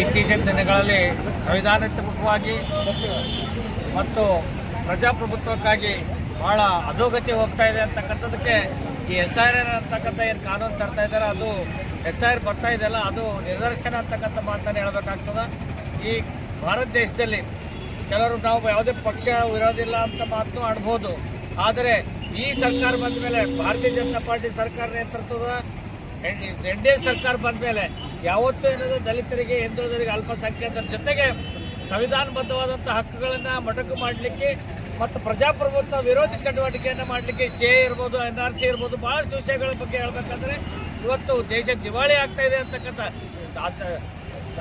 ಇತ್ತೀಚಿನ ದಿನಗಳಲ್ಲಿ ಸಂವಿಧಾನಾತ್ಮಕವಾಗಿ ಮತ್ತು ಪ್ರಜಾಪ್ರಭುತ್ವಕ್ಕಾಗಿ ಬಹಳ ಅಧೋಗತಿ ಹೋಗ್ತಾ ಇದೆ ಅಂತಕ್ಕಂಥದ್ದಕ್ಕೆ ಈ ಎಸ್ ಆರ್ ಆರ್ ಅಂತಕ್ಕಂಥ ಏನು ಕಾನೂನು ತರ್ತಾ ಇದ್ದಾರೆ ಅದು ಎಸ್ ಆರ್ ಬರ್ತಾ ಇದೆಯಲ್ಲ, ಅದು ನಿದರ್ಶನ ಅಂತಕ್ಕಂಥ ಮಾತನ್ನು ಹೇಳ್ಬೇಕಾಗ್ತದೆ. ಈ ಭಾರತ ದೇಶದಲ್ಲಿ ಕೆಲವರು ನಾವು ಯಾವುದೇ ಪಕ್ಷ ಇರೋದಿಲ್ಲ ಅಂತ ಮಾತನ್ನು ಆಡ್ಬೋದು. ಆದರೆ ಈ ಸರ್ಕಾರ ಬಂದ ಮೇಲೆ ಭಾರತೀಯ ಜನತಾ ಪಾರ್ಟಿ ಸರ್ಕಾರ ನೇತೃತ್ವದ ಎನ್ ಡಿ ಎ ಸರ್ಕಾರ ಬಂದ ಮೇಲೆ ಯಾವತ್ತೂ ಏನಾದರೂ ದಲಿತರಿಗೆ ಹಿಂದುಳಿದರಿಗೆ ಅಲ್ಪಸಂಖ್ಯಾತರ ಜೊತೆಗೆ ಸಂವಿಧಾನಬದ್ಧವಾದಂಥ ಹಕ್ಕುಗಳನ್ನು ಮೊಟಕು ಮಾಡಲಿಕ್ಕೆ ಮತ್ತು ಪ್ರಜಾಪ್ರಭುತ್ವ ವಿರೋಧಿ ಚಟುವಟಿಕೆಯನ್ನು ಮಾಡಲಿಕ್ಕೆ ಸಿ ಎ ಇರ್ಬೋದು, ಎನ್ ಆರ್ ಸಿ ಇರ್ಬೋದು ಭಾಳಷ್ಟು ವಿಷಯಗಳ ಬಗ್ಗೆ ಹೇಳ್ಬೇಕಂದ್ರೆ ಇವತ್ತು ದೇಶ ದಿವಾಳಿ ಆಗ್ತಾ ಇದೆ ಅಂತಕ್ಕಂಥ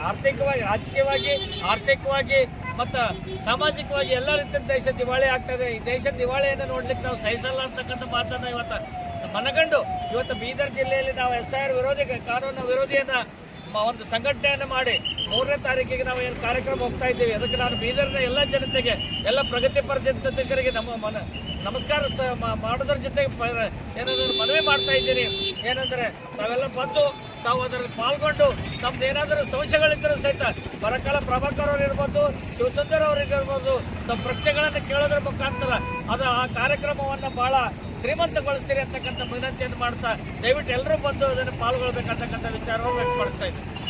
ಆರ್ಥಿಕವಾಗಿ ರಾಜಕೀಯವಾಗಿ, ಆರ್ಥಿಕವಾಗಿ ಮತ್ತು ಸಾಮಾಜಿಕವಾಗಿ ಎಲ್ಲ ರೀತಿಯ ದೇಶ ದಿವಾಳಿ ಆಗ್ತಾ ಇದೆ. ಈ ದೇಶ ದಿವಾಳಿಯನ್ನು ನೋಡ್ಲಿಕ್ಕೆ ನಾವು ಸಹಿಸಲ್ಲ ಅಂತಕ್ಕಂಥ ಮಾತನ್ನು ಇವತ್ತು ಮನಗಂಡು ಇವತ್ತು ಬೀದರ್ ಜಿಲ್ಲೆಯಲ್ಲಿ ನಾವು ಎಸ್ ಐ ಆರ್ ವಿರೋಧಿ, ಕಾನೂನು ವಿರೋಧಿಯನ್ನ ಒಂದು ಸಂಘಟನೆಯನ್ನು ಮಾಡಿ ಮೂರನೇ ತಾರೀಕಿಗೆ ನಾವು ಏನು ಕಾರ್ಯಕ್ರಮ ಹೋಗ್ತಾ ಇದ್ದೀವಿ. ಅದಕ್ಕೆ ನಾನು ಬೀದರ್ನ ಎಲ್ಲ ಜನತೆಗೆ, ಎಲ್ಲ ಪ್ರಗತಿಪರ ಜನತೆಗರಿಗೆ ನಮ್ಮ ಮನ, ನಮಸ್ಕಾರ ಸ ಮಾಡೋದ್ರ ಜೊತೆಗೆ ಏನಾದರೂ ಮನವಿ ಮಾಡ್ತಾ ಇದ್ದೀನಿ. ಏನಂದರೆ ತಾವೆಲ್ಲ ಬಂದು, ತಾವು ಅದರಲ್ಲಿ ಪಾಲ್ಗೊಂಡು ನಮ್ದು ಏನಾದರೂ ಸಮಸ್ಯೆಗಳಿದ್ದರೂ ಸಹಿತ ಬರಕಾಲ ಪ್ರಭಾಕರ್ ಅವರು ಇರ್ಬೋದು, ಶಿವಸುಂದರ್ ಅವರಿಗಿರ್ಬೋದು ತಮ್ಮ ಪ್ರಶ್ನೆಗಳನ್ನು ಕೇಳೋದ್ರ ಮುಖಾಂತರ ಅದು ಆ ಕಾರ್ಯಕ್ರಮವನ್ನು ಬಹಳ ಶ್ರೀಮಂತಗೊಳಿಸ್ತೀರಿ ಅಂತಕ್ಕಂಥ ವಿನಂತಿಯನ್ನು ಮಾಡ್ತಾ ದಯವಿಟ್ಟು ಎಲ್ಲರೂ ಬಂದು ಅದನ್ನು ಪಾಲ್ಗೊಳ್ಬೇಕಂತಕ್ಕಂಥ ವಿಚಾರವನ್ನು ವ್ಯಕ್ತಪಡಿಸ್ತಾ ಇದ್ದೀನಿ.